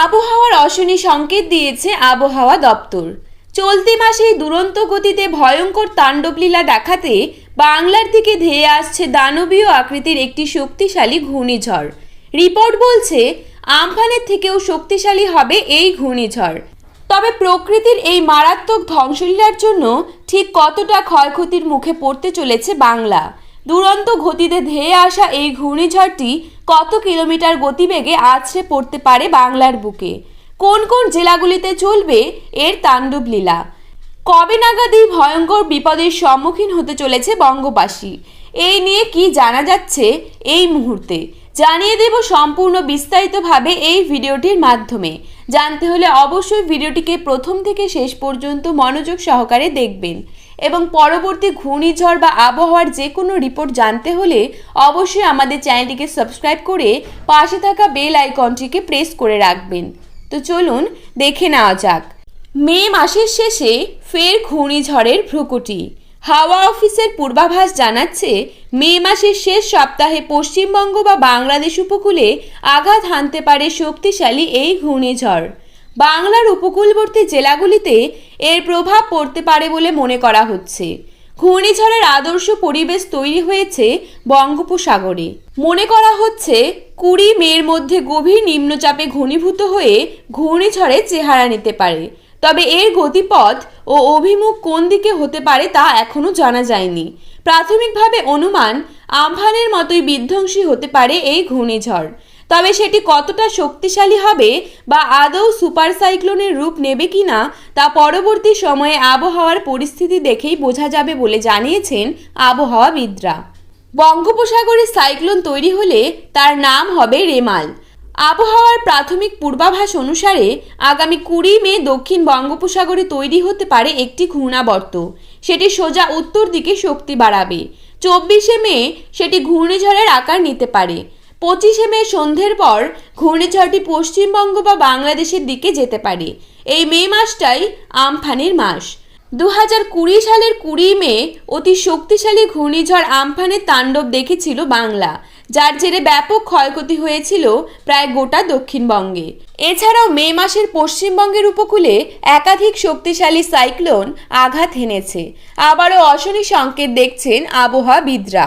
আবহাওয়ার অশনি সংকেত দিয়েছে আবহাওয়া দপ্তর। চলতি মাসেই দুরন্ত গতিতে ভয়ঙ্কর তাণ্ডবলীলা দেখাতে বাংলার দিকে ধেয়ে আসছে দানবীয় আকৃতির একটি শক্তিশালী ঘূর্ণিঝড়। রিপোর্ট বলছে, আমফানের থেকেও শক্তিশালী হবে এই ঘূর্ণিঝড়। তবে প্রকৃতির এই মারাত্মক ধ্বংসলীলার জন্য ঠিক কতটা ক্ষয়ক্ষতির মুখে পড়তে চলেছে বাংলা? দুরন্ত গতিতে ধেয়ে আসা এই ঘূর্ণিঝড়টি কত কিলোমিটার গতিবেগে আছড়ে পড়তে পারে বাংলার বুকে? কোন কোন জেলাগুলিতে চলবে এর তাণ্ডব লীলা? কবে নাগাদ এই ভয়ঙ্কর বিপদের সম্মুখীন হতে চলেছে বঙ্গবাসী? এই নিয়ে কি জানা যাচ্ছে এই মুহূর্তে? জানিয়ে দেব সম্পূর্ণ বিস্তারিতভাবে এই ভিডিওটির মাধ্যমে। জানতে হলে অবশ্যই ভিডিওটিকে প্রথম থেকে শেষ পর্যন্ত মনোযোগ সহকারে দেখবেন। এবং পরবর্তী ঘূর্ণিঝড় বা আবহাওয়ার যে কোনো রিপোর্ট জানতে হলে অবশ্যই আমাদের চ্যানেলটিকে সাবস্ক্রাইব করে পাশে থাকা বেল আইকনটিকে প্রেস করে রাখবেন। তো চলুন দেখে নেওয়া যাক। মে মাসের শেষে ফের ঘূর্ণিঝড়ের ভ্রুকুটি। হাওয়া অফিসের পূর্বাভাস জানাচ্ছে, মে মাসের শেষ সপ্তাহে পশ্চিমবঙ্গ বা বাংলাদেশ উপকূলে আঘাত হানতে পারে শক্তিশালী এই ঘূর্ণিঝড়। বাংলার উপকূলবর্তী জেলাগুলিতে এর প্রভাব পড়তে পারে বলে মনে করা হচ্ছে। ঘূর্ণিঝড়ের আদর্শ পরিবেশ তৈরি হয়েছে বঙ্গোপসাগরে। মনে করা হচ্ছে, কুড়ি মের মধ্যে গভীর নিম্নচাপে ঘনীভূত হয়ে ঘূর্ণিঝড়ে চেহারা নিতে পারে। তবে এর গতিপথ ও অভিমুখ কোন দিকে হতে পারে তা এখনও জানা যায়নি। প্রাথমিকভাবে অনুমান আমফানের মতোই বিধ্বংসী হতে পারে এই ঘূর্ণিঝড়। তবে সেটি কতটা শক্তিশালী হবে বা আদৌ সুপার সাইক্লোনের রূপ নেবে কিনা তা পরবর্তী সময়ে আবহাওয়ার পরিস্থিতি দেখেই বোঝা যাবে বলে জানিয়েছেন আবহাওয়াবিদরা। বঙ্গোপসাগরে সাইক্লোন তৈরি হলে তার নাম হবে রেমাল। আবহাওয়ার প্রাথমিক পূর্বাভাস অনুসারে আগামী কুড়ি মে দক্ষিণ বঙ্গোপসাগরে তৈরি হতে পারে একটি ঘূর্ণাবর্ত। সেটি সোজা উত্তর দিকে শক্তি বাড়াবে। চব্বিশে মে সেটি ঘূর্ণিঝড়ের আকার নিতে পারে। পঁচিশে মে সন্ধ্যের পর ঘূর্ণিঝড়টি পশ্চিমবঙ্গ বা বাংলাদেশের দিকে যেতে পারে। এই মে মাসটাই আমফানের মাস। দু হাজার কুড়ি সালের কুড়ি মে অতি শক্তিশালী ঘূর্ণিঝড় আমফানের তাণ্ডব দেখেছিল বাংলা, যার জেরে ব্যাপক ক্ষয়ক্ষতি হয়েছিল প্রায় গোটা দক্ষিণবঙ্গে। এছাড়াও মে মাসের পশ্চিমবঙ্গের উপকূলে একাধিক শক্তিশালী সাইক্লোন আঘাত হেনেছে। আবারও অশনি সংকেত দেখছেন আবহাওয়াবিদরা।